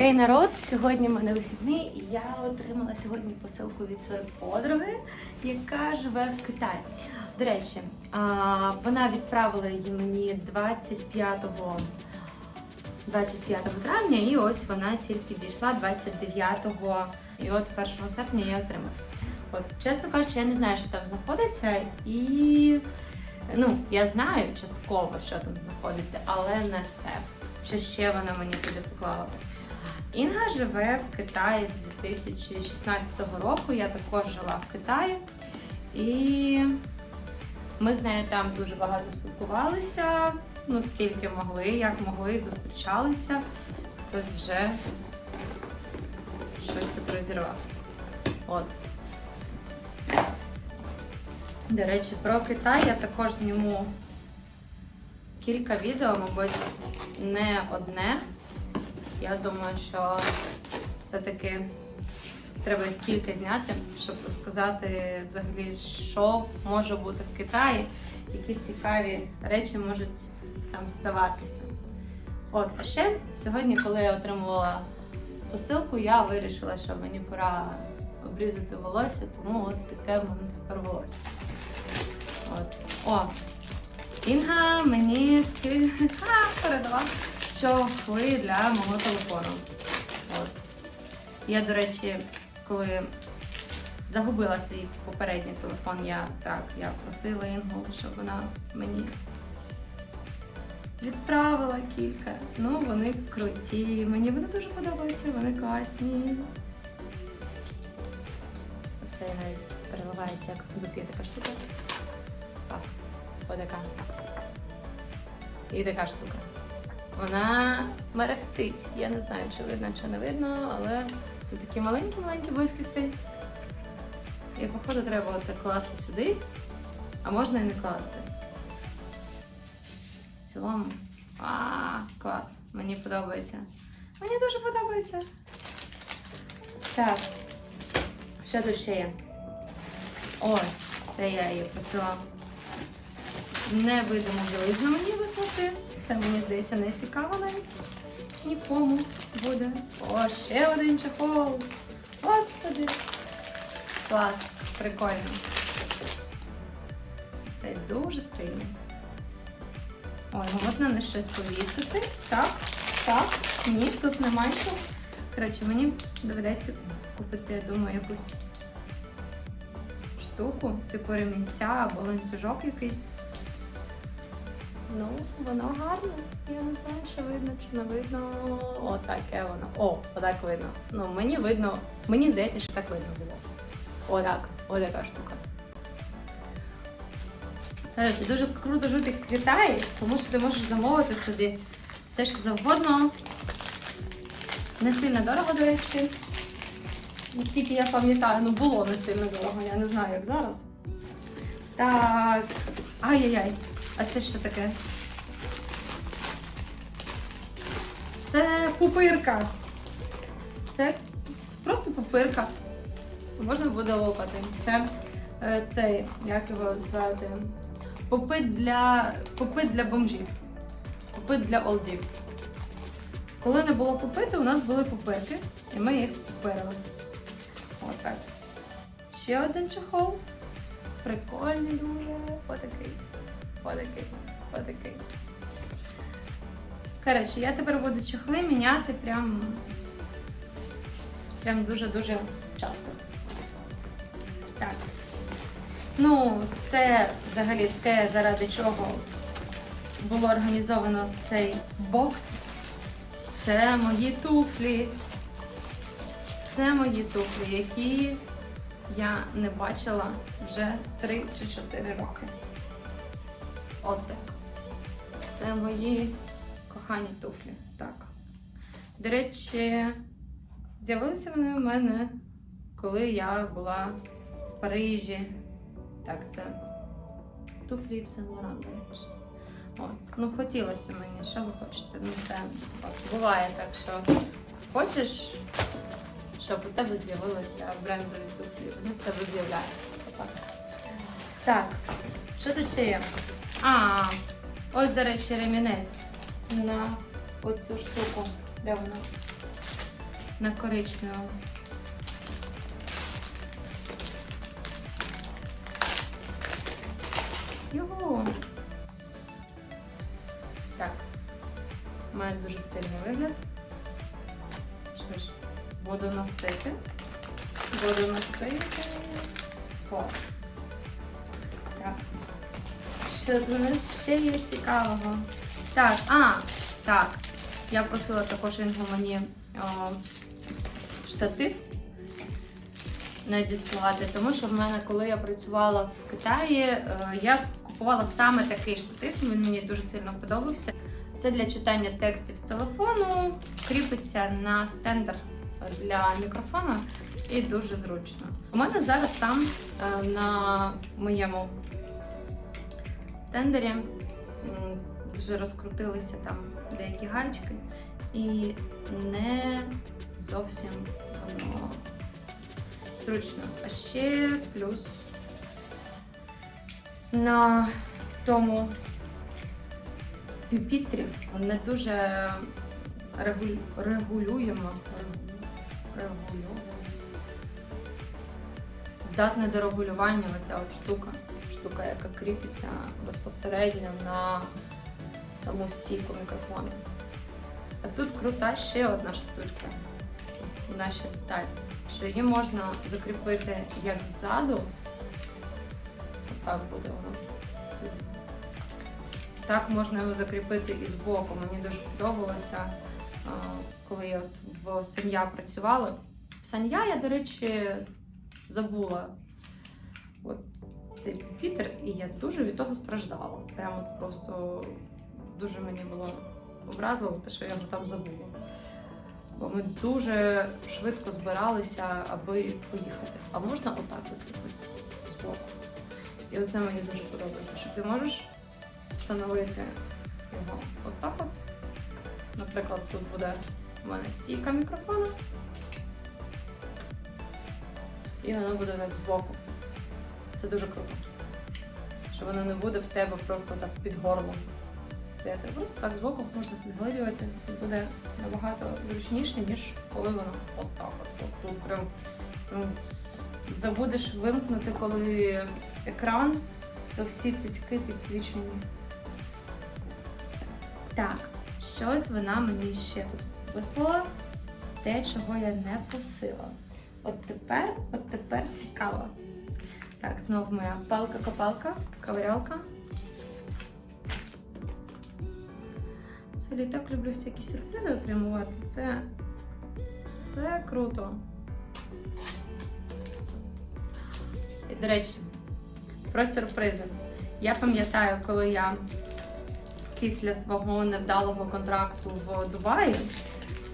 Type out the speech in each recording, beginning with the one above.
Хей, народ! Сьогодні в мене вихідний, і я отримала сьогодні посилку від своєї подруги, яка живе в Китаї. До речі, вона відправила її мені 25 25 травня, і ось вона тільки дійшла 29-го, і от 1 серпня я отримала. От, чесно кажучи, я не знаю, що там знаходиться, і ну, я знаю частково, що там знаходиться, але не все. Що ще вона мені туди поклала. Інга живе в Китаї з 2016 року. Я також жила в Китаї. І ми з нею там дуже багато спілкувалися. Ну, скільки могли, як могли, зустрічалися. Хтось вже щось тут розірвав. От. До речі, про Китай я також зніму кілька відео, мабуть, не одне. Я думаю, що все-таки треба кілька зняти, щоб сказати взагалі, що може бути в Китаї, які цікаві речі можуть там ставатися. От, а ще сьогодні, коли я отримувала посилку, я вирішила, що мені пора обрізати волосся, тому от таке в мене тепер волосся. От. О, Інга мені ски... Передала чохли для мого телефону. От. Я, до речі, коли загубила свій попередній телефон, я так, я просила Інгу, щоб вона мені відправила кілька. Ну, вони круті. Мені вони дуже подобаються, вони класні. Оце навіть переливається якось дупі така штука. Так, отака. І така штука. Вона мерехтить. Я не знаю, чи видно, чи не видно, але тут такі маленькі-маленькі блискітки. І походу треба оце класти сюди, а можна і не класти. В цілому. А, клас! Мені подобається. Мені дуже подобається. Так, що тут ще є? О, це я її просила невидиму білизну мені вислати. Це мені здається не цікаво навіть нікому буде. О, ще один чехол. Господи. Клас, прикольно. Це дуже стильно. Ой, можна на щось повісити. Так, так, ні, тут немає що. Коротше, мені доведеться купити, я думаю, якусь штуку, типу ремінця або ланцюжок якийсь. Ну, воно гарне. Я не знаю, що видно, чи не видно. О, таке воно. О, отак видно. Ну, мені видно, мені здається, що так видно було. Отак, отака штука. До дуже круто жити Китаї, тому що ти можеш замовити собі все, що завгодно. Не сильно дорого, до речі. Наскільки я пам'ятаю, ну було не сильно дорого, я не знаю, як зараз. Так. Ай-яй-яй. А це що таке? Це пупирка. Це просто пупирка. Можна буде лопати. Це е, цей, як його звати? Попит для, попит для бомжів. Попит для олдів. Коли не було попиту, у нас були пупирки, і ми їх попирили. Отак. Ще один чехол. Прикольний дуже. Отакий. Отакий. Отакий. Коротше, я тепер буду чехли міняти прям, прям дуже-дуже часто. Так. Ну, це взагалі те, заради чого було організовано цей бокс. Це мої туфлі. Це мої туфлі, які я не бачила вже 3 чи 4 роки. От так. Це мої кохані туфлі. Так. До речі, з'явилися вони в мене, коли я була в Парижі. Так, це туфлі і Сен Лоран, до речі. От. Ну, хотілося мені, що ви хочете. Ну, це от, буває так, що хочеш, щоб у тебе з'явилися брендові туфлі. Вони в тебе з'являються. Так, що тут ще є? А, ось, до речі, ремінець на оцю штуку. Де вона? на коричневому. Його. Так. Має дуже стильний вигляд. Що ж, буду носити. Буду носити. О. Що у ще є цікавого? Так, а, так. Я просила також Інгу мені о, штатив надіслати, тому що в мене, коли я працювала в Китаї, е, я купувала саме такий штатив, він мені дуже сильно подобався. Це для читання текстів з телефону, кріпиться на стендер для мікрофона і дуже зручно. У мене зараз там е, на моєму стендері м, вже розкрутилися там деякі гальчики, і не зовсім воно зручно. А ще плюс на тому пюпітрі не дуже регулюємо. Регулюємо. Здатне до регулювання оця от штука. Штука, яка кріпиться безпосередньо на саму стійку мікрофону. А тут крута ще одна штучка. Вона ще деталь, що її можна закріпити як ззаду. Так буде воно. Так можна його закріпити і збоку. Мені дуже подобалося, коли я в Санья працювала. В Санья я, до речі, забула от цей комп'ютер, і я дуже від того страждала. Прямо просто дуже мені було образливо, те, що я його там забула. Бо ми дуже швидко збиралися, аби поїхати. А можна отак викріпити збоку. І оце мені дуже подобається, що ти можеш встановити його отак от. Наприклад, тут буде у мене стійка мікрофона. І воно буде так збоку. Це дуже круто. Що воно не буде в тебе просто так під горлом стояти. Просто так збоку можна підглядувати. І буде набагато зручніше, ніж коли воно отак от. от тут прям, прям забудеш вимкнути, коли екран, то всі цицьки підсвічені. Так, щось вона мені ще тут вислала. Те, чого я не просила. От тепер, от тепер цікаво. Так, знову моя палка-копалка, ковирялка. Взагалі так люблю всякі сюрпризи отримувати. Це, це круто. І, до речі, про сюрпризи. Я пам'ятаю, коли я після свого невдалого контракту в Дубаї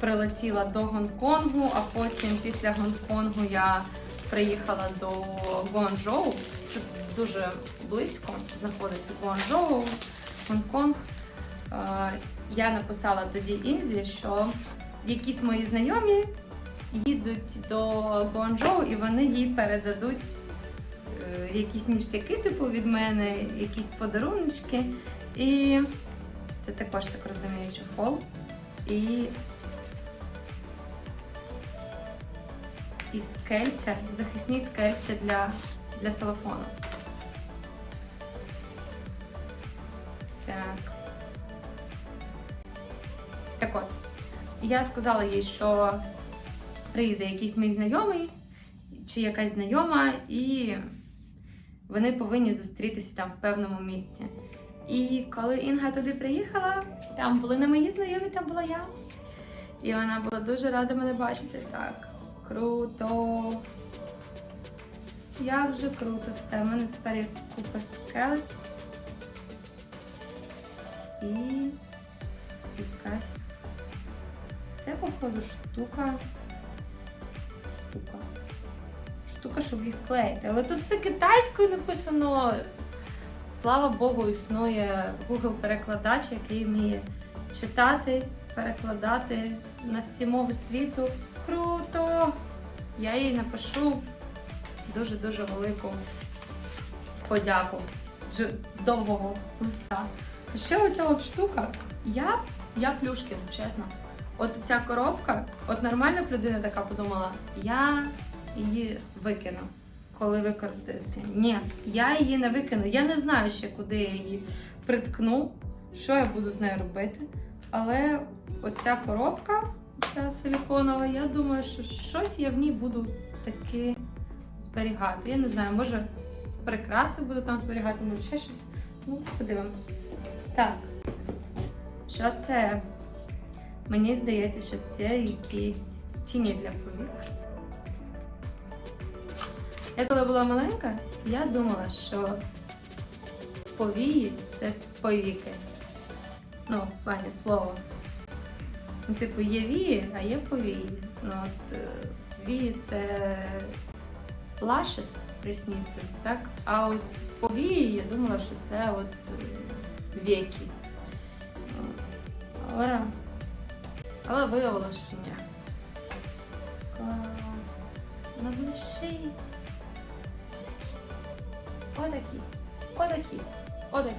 прилетіла до Гонконгу, а потім після Гонконгу я приїхала до Гуанчжоу. Це дуже близько знаходиться Гуанчжоу, Гонконг. Е, Я написала тоді Інзі, що якісь мої знайомі їдуть до Гуанчжоу і вони їй передадуть е, якісь ніштяки, типу від мене, якісь подаруночки. І це також так розумію, чохол. І і скельця, захисні скельця для, для телефону. Так. Так от, я сказала їй, що прийде якийсь мій знайомий чи якась знайома, і вони повинні зустрітися там в певному місці. І коли Інга туди приїхала, там були не мої знайомі, там була я. І вона була дуже рада мене бачити. Так, круто. Як же круто все. У мене тепер є купа скелець. І якась. Це, походу, штука. Штука. Штука, щоб їх клеїти. Але тут все китайською написано. Слава Богу, існує Google перекладач, який вміє читати, перекладати на всі мови світу. Круто! Я їй напишу дуже-дуже велику подяку довгого листа. Ще оця от штука. Я, я Плюшкін, чесно. от ця коробка, от нормальна людина така подумала, я її викину, коли використаю всі. Ні, я її не викину. Я не знаю ще, куди я її приткну, що я буду з нею робити. Але оця коробка, ця силіконова, я думаю, що щось я в ній буду таки зберігати. Я не знаю, може прикраси буду там зберігати, може ще щось. Ну, подивимось. Так. Що це? Мені здається, що це якісь тіні для повік. Я коли була маленька, я думала, що повії це повіки. Ну, в плані слова. Ну, типу, є вії, а є повії. Ну, от, е, вії це lashes, рісниці, так? А от повії я думала, що це от е, віки. Але, але виявилося, що ні. Клас. Ну. Отакі. Отакі. Отакі.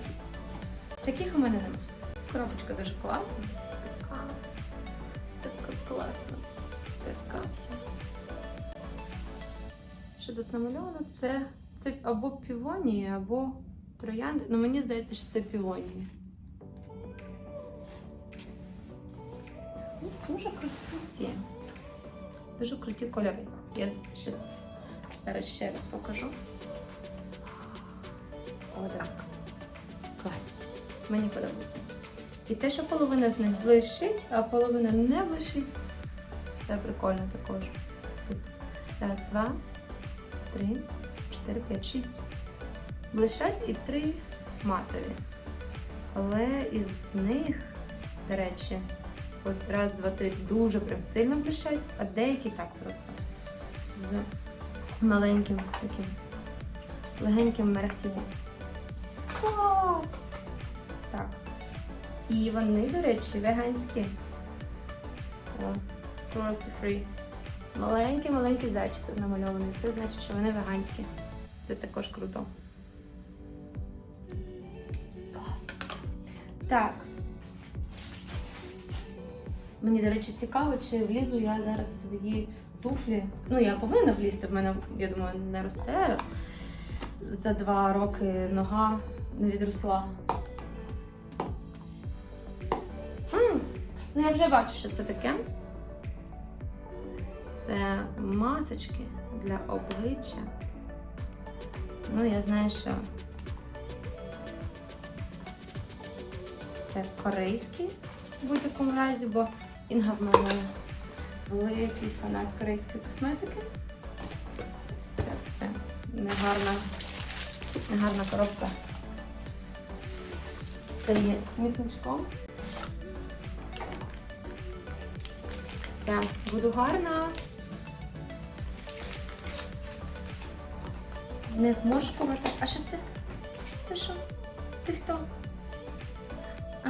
Таких у мене нема. Коробочка дуже класна. Така. Така класна. Така. Що тут намальовано? Це, це або півонії, або троянди. Ну мені здається, що це півонії. Ну, Дуже круті. Дуже круті кольори. Я щас, зараз ще раз покажу. Отак. Класно. Мені подобається. І те, що половина з них блищить, а половина не блищить. Це прикольно також. Раз, два, три, чотири, п'ять, шість. Блищать і три матові. Але із них, до речі, от раз, два, три дуже прям сильно блищать, а деякі так просто. З маленьким таким легеньким мерехтінням. Клас! І вони, до речі, веганські. Cruelty free. Маленький-маленький зайчик тут намальований. Це значить, що вони веганські. Це також круто. Клас. Так. Мені, до речі, цікаво, чи влізу я зараз в свої туфлі. Ну, я повинна влізти, в мене, я думаю, не росте. За два роки нога не відросла. Ну, я вже бачу, що це таке. Це масочки для обличчя. Ну, я знаю, що це корейські в будь-якому разі, бо Інга в мене великий фанат корейської косметики. Так, все. Негарна, негарна коробка. Стає смітничком. Все, буду гарна. Не зморшкувати. А що це? Це що? Ти хто? А.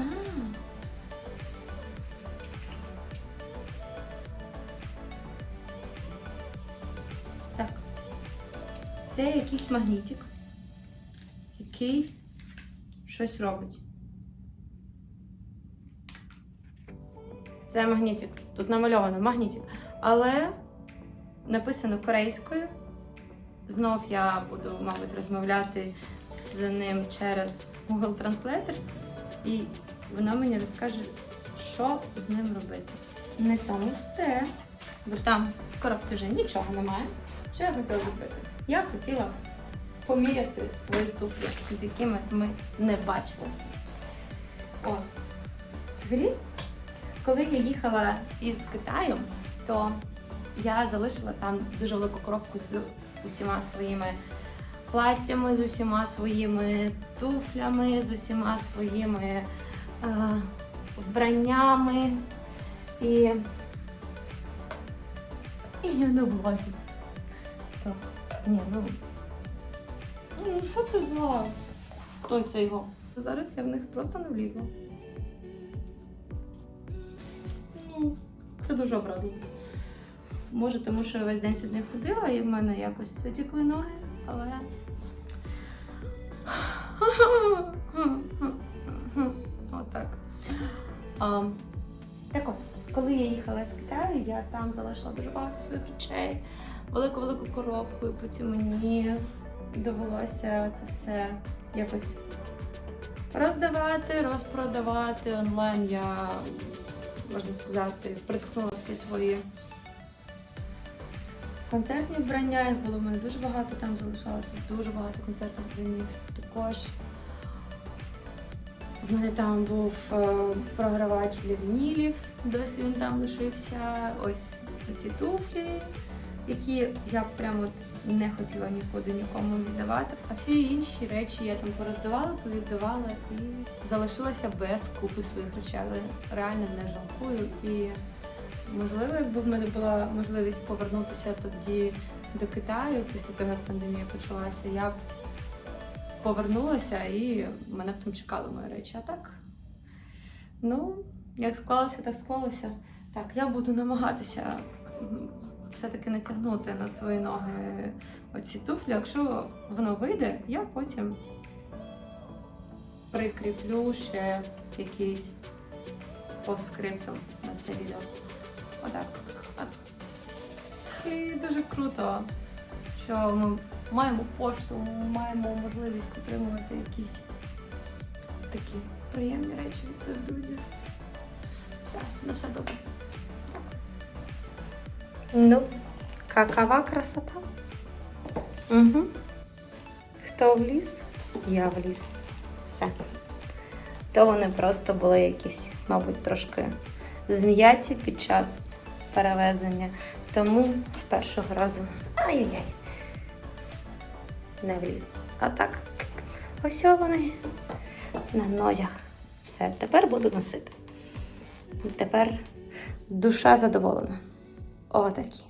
Так. Це якийсь магнітик, який щось робить. Це магнітик. Тут намальовано магнітик. Але написано корейською. Знов я буду, мабуть, розмовляти з ним через Google Translator, і воно мені розкаже, що з ним робити. На цьому все. Бо там в коробці вже нічого немає. Що я хотіла зробити? Я хотіла поміряти свої туфлі, з якими ми не бачилися. О, взагалі, коли я їхала із Китаю, то я залишила там дуже велику коробку з усіма своїми платтями, з усіма своїми туфлями, з усіма своїми е, вбраннями. І, і я не влазю. Так, ні, ну. Ну, що це за той це його? Зараз я в них просто не влізла. Це дуже образливо. Може, тому що я весь день сьогодні ходила і в мене якось затікли ноги, але. Отак. Так от, коли я їхала з Китаю, я там залишила дуже багато своїх речей, велику-велику коробку, і потім мені довелося це все якось роздавати, розпродавати онлайн. Я, можна сказати, приткнула всі свої концертні вбрання. Їх було в мене дуже багато, там залишалося дуже багато концертних вбранів. Також в мене там був е, програвач для вінілів, досі він там лишився. Ось ці туфлі, які я прямо не хотіла нікуди нікому віддавати. А всі інші речі я там пороздавала, повіддавала і залишилася без купи своїх речей. Але реально не жалкую. І можливо, якби в мене була можливість повернутися тоді до Китаю після того, як пандемія почалася, я б повернулася і мене б там чекали мої речі. А так, ну, як склалося, так склалося. Так, я буду намагатися все-таки натягнути на свої ноги оці туфлі. Якщо воно вийде, я потім прикріплю ще якийсь постскриптум на це відео. Отак. От. І дуже круто, що ми маємо пошту, маємо можливість отримувати якісь такі приємні речі від своїх друзів. Все, на все добре. Ну, какова красота? Угу. Хто вліз? Я вліз. Все. То вони просто були якісь, мабуть, трошки зм'яті під час перевезення. Тому з першого разу ай-яй-яй. Не вліз. А так, ось вони на нозях. Все, тепер буду носити. Тепер душа задоволена. Отакі.